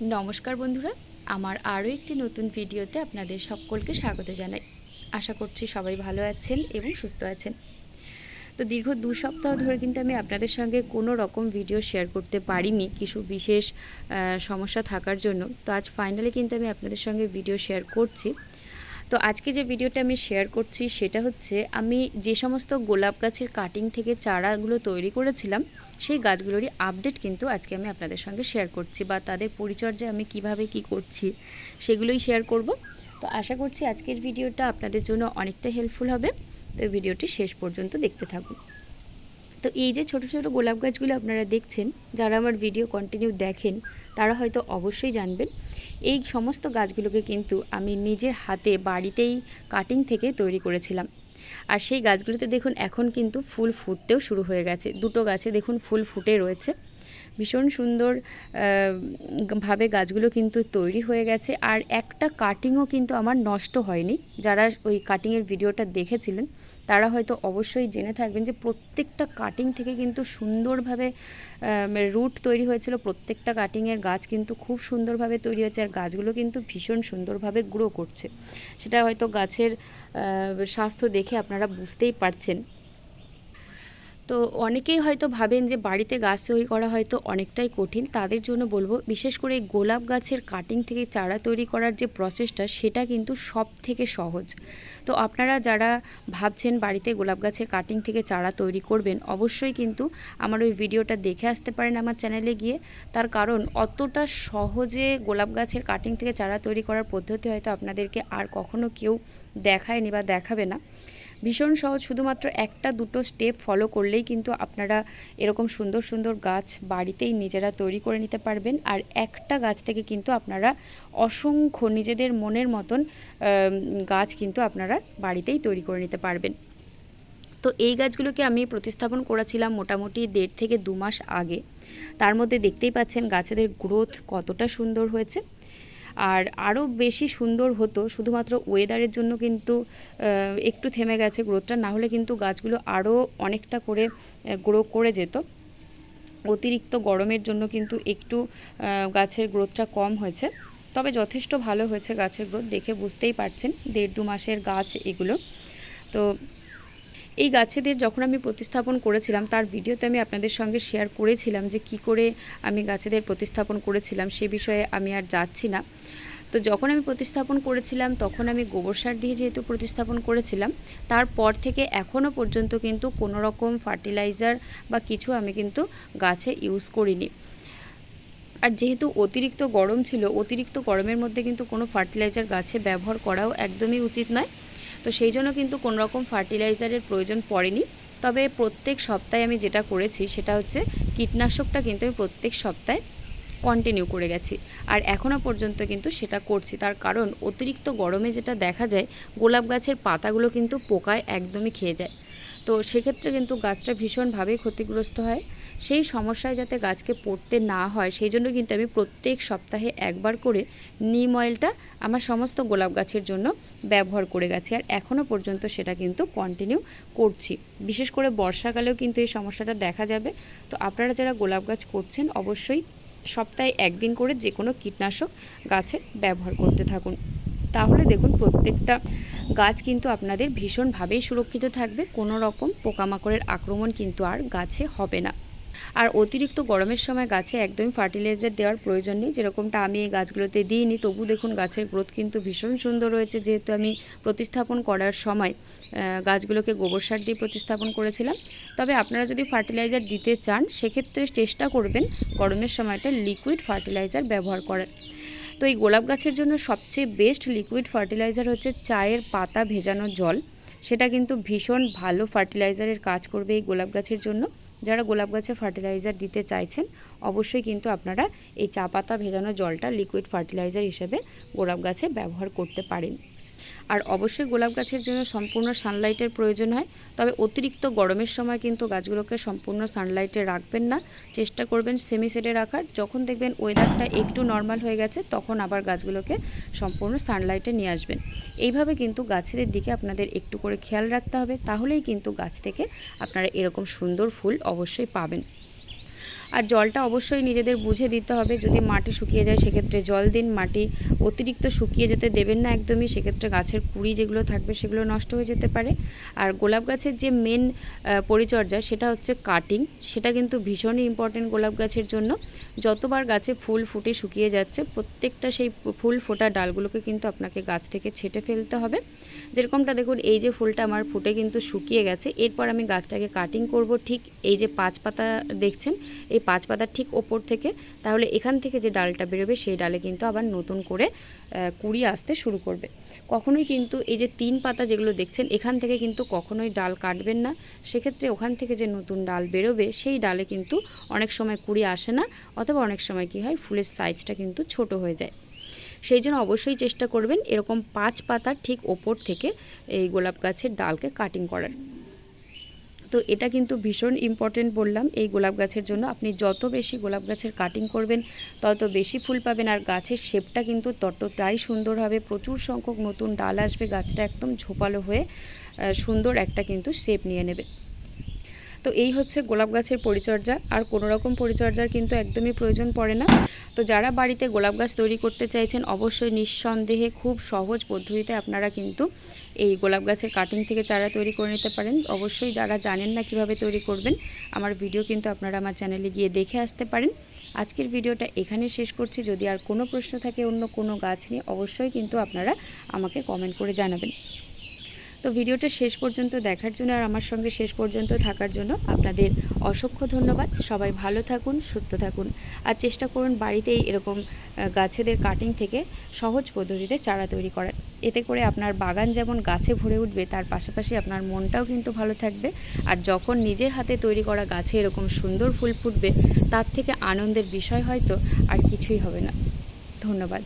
নমস্কার বন্ধুরা, আমার আরও একটি নতুন ভিডিওতে আপনাদের সকলকে স্বাগত জানাই। আশা করছি সবাই ভালো আছেন এবং সুস্থ আছেন। তো দীর্ঘ দু সপ্তাহ ধরে কিন্তু আমি আপনাদের সঙ্গে কোনো রকম ভিডিও শেয়ার করতে পারিনি, কিছু বিশেষ সমস্যা থাকার জন্য। তো আজ ফাইনালি কিন্তু আমি আপনাদের সঙ্গে ভিডিও শেয়ার করছি। তো আজকে যে ভিডিওটা আমি শেয়ার করছি সেটা হচ্ছে, আমি যে সমস্ত গোলাপ গাছের কাটিং থেকে চারাগুলো তৈরি করেছিলাম সেই গাছগুলোরই আপডেট কিন্তু আজকে আমি আপনাদের সঙ্গে শেয়ার করছি বা তাদের পরিচর্যা আমি কীভাবে কি করছি সেগুলোই শেয়ার করব। তো আশা করছি আজকের ভিডিওটা আপনাদের জন্য অনেকটা হেল্পফুল হবে। তো ভিডিওটি শেষ পর্যন্ত দেখতে থাকুন। তো এই যে ছোট ছোট গোলাপ গাছগুলো আপনারা দেখছেন, যারা আমার ভিডিও কন্টিনিউ দেখেন, তারা হয়তো অবশ্যই জানবেন। এই সমস্ত গাছগুলোকে কিন্তু আমি নিজের হাতে বাড়িতেই কাটিং থেকে তৈরি করেছিলাম। আর সেই গাছগুলিতে দেখুন এখন কিন্তু ফুল ফুটতেও শুরু হয়ে গেছে। দুটো গাছে দেখুন ফুল ফুটে রয়েছে। ভীষণ সুন্দর ভাবে গাছগুলো কিন্তু তৈরি হয়ে গেছে। আর একটা কাটিংও কিন্তু আমার নষ্ট হয়নি। যারা ওই কাটিংয়ের ভিডিওটা দেখেছিলেন, তারা হয়তো অবশ্যই জেনে থাকবেন যে প্রত্যেকটা কাটিং থেকে কিন্তু সুন্দরভাবে রুট তৈরি হয়েছিল। প্রত্যেকটা কাটিংয়ের গাছ কিন্তু খুব সুন্দরভাবে তৈরি হয়েছে। আর গাছগুলো কিন্তু ভীষণ সুন্দরভাবে গ্রো করছে। সেটা হয়তো গাছের স্বাস্থ্য দেখে আপনারা বুঝতেই পারছেন। তো অনেকেই হয়তো ভাবেন যে বাড়িতে গাছ তৈরি করা হয়তো অনেকটাই কঠিন। তাদের জন্য বলব, বিশেষ করে গোলাপ গাছের কাটিং থেকে চারা তৈরি করার যে প্রসেসটা সেটা কিন্তু সব থেকে সহজ। তো আপনারা যারা ভাবছেন বাড়িতে গোলাপ গাছের কাটিং থেকে চারা তৈরি করবেন, অবশ্যই কিন্তু আমার ওই ভিডিওটা দেখে আসতে পারেন আমার চ্যানেলে গিয়ে। তার কারণ, অতটা সহজে গোলাপ গাছের কাটিং থেকে চারা তৈরি করার পদ্ধতি হয়তো আপনাদেরকে আর কখনো কেউ দেখায়নি বা দেখাবে না। ভীষণ সহজ, শুধুমাত্র একটা দুটো স্টেপ ফলো করলেই কিন্তু আপনারা এরকম সুন্দর সুন্দর গাছ বাড়িতেই নিজেরা তৈরি করে নিতে পারবেন। আর একটা গাছ থেকে কিন্তু আপনারা অসংখ্য নিজেদের মনের মতন গাছ কিন্তু আপনারা বাড়িতেই তৈরি করে নিতে পারবেন। তো এই গাছগুলোকে আমি প্রতিস্থাপন করেছিলাম মোটামুটি দেড় থেকে দু মাস আগে। তার মধ্যে দেখতেই পাচ্ছেন গাছেদের গ্রোথ কতটা সুন্দর হয়েছে। আর আরও বেশি সুন্দর হতো, শুধুমাত্র ওয়েদারের জন্য কিন্তু একটু থেমে গেছে গ্রোথটা, না হলে কিন্তু গাছগুলো আরও অনেকটা করে গ্রো করে যেত। অতিরিক্ত গরমের জন্য কিন্তু একটু গাছের গ্রোথটা কম হয়েছে। তবে যথেষ্ট ভালো হয়েছে গাছের গ্রোথ, দেখে বুঝতেই পারছেন, দেড় দু মাসের গাছ এগুলো। তো এই গাছেদের যখন আমি প্রতিস্থাপন করেছিলাম, তার ভিডিওতে আমি আপনাদের সঙ্গে শেয়ার করেছিলাম যে কি করে আমি গাছেদের প্রতিস্থাপন করেছিলাম, সে বিষয়ে আমি আর যাচ্ছি না। তো যখন আমি প্রতিস্থাপন করেছিলাম, তখন আমি গোবর সার দিয়ে যেহেতু প্রতিস্থাপন করেছিলাম, তারপর থেকে এখনও পর্যন্ত কিন্তু কোনো রকম ফার্টিলাইজার বা কিছু আমি কিন্তু গাছে ইউজ করিনি। আর যেহেতু অতিরিক্ত গরম ছিল, অতিরিক্ত গরমের মধ্যে কিন্তু কোনো ফার্টিলাইজার গাছে ব্যবহার করাও একদমই উচিত নয়। তো সেই জন্য কিন্তু কোনো রকম ফার্টিলাইজারের প্রয়োজন পড়েনি। তবে প্রত্যেক সপ্তাহে আমি যেটা করেছি সেটা হচ্ছে কীটনাশকটা কিন্তু আমি প্রত্যেক সপ্তাহে কন্টিনিউ করে গেছি। আর এখনও পর্যন্ত কিন্তু সেটা করছি। তার কারণ অতিরিক্ত গরমে যেটা দেখা যায়, গোলাপ গাছের পাতাগুলো কিন্তু পোকায় একদমই খেয়ে যায়। তো সেক্ষেত্রে কিন্তু গাছটা ভীষণভাবেই ক্ষতিগ্রস্ত হয়। সেই সমস্যায় যাতে গাছকে পড়তে না হয়, সেই জন্য কিন্তু আমি প্রত্যেক সপ্তাহে একবার করে নিম অয়েলটা আমার সমস্ত গোলাপ গাছের জন্য ব্যবহার করে গেছি। আর এখনও পর্যন্ত সেটা কিন্তু কন্টিনিউ করছি। বিশেষ করে বর্ষাকালেও কিন্তু এই সমস্যাটা দেখা যাবে। তো আপনারা যারা গোলাপ গাছ করছেন, অবশ্যই সপ্তাহে একদিন করে যে কোনো কীটনাশক গাছে ব্যবহার করতে থাকুন। তাহলে দেখুন, প্রত্যেকটা গাছ কিন্তু আপনাদের ভীষণভাবেই সুরক্ষিত থাকবে। কোনো রকম পোকামাকড়ের আক্রমণ কিন্তু আর গাছে হবে না। আর অতিরিক্ত গরমের সময় গাছে একদমই ফার্টিলাইজার দেওয়ার প্রয়োজন নেই। যেরকমটা আমি এই গাছগুলোতে দিইনি তবু দেখুন গাছের গ্রোথ কিন্তু ভীষণ সুন্দর রয়েছে যেহেতু আমি প্রতিস্থাপন করার সময় গাছগুলোকে গোবর সার দিয়ে প্রতিস্থাপন করেছিলাম। তবে আপনারা যদি ফার্টিলাইজার দিতে চান, সেক্ষেত্রে চেষ্টা করবেন গরমের সময়টা লিকুইড ফার্টিলাইজার ব্যবহার করার। তো এই গোলাপ গাছের জন্য সবচেয়ে বেস্ট লিকুইড ফার্টিলাইজার হচ্ছে চায়ের পাতা ভেজানো জল। সেটা কিন্তু ভীষণ ভালো ফার্টিলাইজারের কাজ করবে এই গোলাপ গাছের জন্য। যারা গোলাপ গাছে ফার্টিলাইজার দিতে চাইছেন, অবশ্যই কিন্তু আপনারা এই চা পাতা ভেজানো জলটা লিকুইড ফার্টিলাইজার হিসেবে গোলাপ গাছে ব্যবহার করতে পারেন। আর অবশ্যই গোলাপ গাছের জন্য সম্পূর্ণ সানলাইটের প্রয়োজন হয়। তবে অতিরিক্ত গরমের সময় কিন্তু গাছগুলোকে সম্পূর্ণ সানলাইটে রাখবেন না। চেষ্টা করবেন সেমি সেটে রাখার। যখন দেখবেন ওয়েদারটা একটু নর্মাল হয়ে গেছে, তখন আবার গাছগুলোকে সম্পূর্ণ সানলাইটে নিয়ে আসবেন। এইভাবে কিন্তু গাছেদের দিকে আপনাদের একটু করে খেয়াল রাখতে হবে। তাহলেই কিন্তু গাছ থেকে আপনারা এরকম সুন্দর ফুল অবশ্যই পাবেন। আর জলটা অবশ্যই নিজেদের বুঝে দিতে হবে। যদি মাটি শুকিয়ে যায়, সেক্ষেত্রে জল দিন। মাটি অতিরিক্ত শুকিয়ে যেতে দেবেন না একদমই। সেক্ষেত্রে গাছের কুড়ি যেগুলো থাকবে, সেগুলো নষ্ট হয়ে যেতে পারে। আর গোলাপ গাছের যে মেন পরিচর্যা, সেটা হচ্ছে কাটিং সেটা কিন্তু ভীষণই ইম্পর্টেন্ট গোলাপ গাছের জন্য। যতবার গাছে ফুল ফুটে শুকিয়ে যাচ্ছে, প্রত্যেকটা সেই ফুল ফোটা ডালগুলোকে কিন্তু আপনাকে গাছ থেকে ছেটে ফেলতে হবে। যেরকমটা দেখুন, এই যে ফুলটা আমার ফুটে কিন্তু শুকিয়ে গেছে। এরপর আমি গাছটাকে কাটিং করব। ঠিক এই যে পাঁচ পাতা দেখছেন এই পাঁচ পাতার ঠিক ওপর থেকে, তাহলে এখান থেকে যে ডালটা বেরোবে, সেই ডালে কিন্তু আবার নতুন করে কুড়ি আসতে শুরু করবে। কখনোই কিন্তু এই যে তিন পাতা যেগুলো দেখছেন, এখান থেকে কিন্তু কখনোই ডাল কাটবেন না। সেক্ষেত্রে ওখান থেকে যে নতুন ডাল বেরোবে, সেই ডালে কিন্তু অনেক সময় কুড়ি আসে না, অথবা অনেক সময় কি হয়, ফুলের সাইজটা কিন্তু ছোট হয়ে যায়। সেই জন্য অবশ্যই চেষ্টা করবেন এরকম পাঁচ পাতার ঠিক ওপর থেকে এই গোলাপ গাছের ডালকে কাটিং করার। তো এটা কিন্তু ভীষণ ইম্পর্টেন্ট বললাম, এই গোলাপ গাছের জন্য। আপনি যত বেশি গোলাপ গাছের কাটিং করবেন, তত বেশি ফুল পাবেন আর গাছের শেপটা কিন্তু ততটাই সুন্দর হবে। প্রচুর সংখ্যক নতুন ডাল আসবে, গাছটা একদম ঝোপালো হয়ে সুন্দর একটা কিন্তু শেপ নিয়ে নেবে। তো এই হচ্ছে গোলাপ গাছের পরিচর্যা। আর কোনো রকম পরিচর্যার কিন্তু একদমই প্রয়োজন পড়ে না। তো যারা বাড়িতে গোলাপ গাছ তৈরি করতে চাইছেন, অবশ্যই নিঃসন্দেহে খুব সহজ পদ্ধতিতে আপনারা কিন্তু এই গোলাপ গাছের কাটিং থেকে চারা তৈরি করে নিতে পারেন। অবশ্যই যারা জানেন না কীভাবে তৈরি করবেন, আমার ভিডিও কিন্তু আপনারা আমার চ্যানেলে গিয়ে দেখে আসতে পারেন। আজকের ভিডিওটা এখানে শেষ করছি। যদি আর কোনো প্রশ্ন থাকে অন্য কোনো গাছ নিয়ে, অবশ্যই কিন্তু আপনারা আমাকে কমেন্ট করে জানাবেন। তো ভিডিওটা শেষ পর্যন্ত দেখার জন্য আর আমার সঙ্গে শেষ পর্যন্ত থাকার জন্য আপনাদের অসংখ্য ধন্যবাদ। সবাই ভালো থাকুন, সুস্থ থাকুন আর চেষ্টা করুন বাড়িতেই এরকম গাছেদের কাটিং থেকে সহজ পদ্ধতিতে চারা তৈরি করার। এতে করে আপনার বাগান যেমন গাছে ভরে উঠবে, তার পাশাপাশি আপনার মনটাও কিন্তু ভালো থাকবে। আর যখন নিজের হাতে তৈরি করা গাছে এরকম সুন্দর ফুল ফুটবে, তার থেকে আনন্দের বিষয় হয়তো আর কিছুই হবে না। ধন্যবাদ।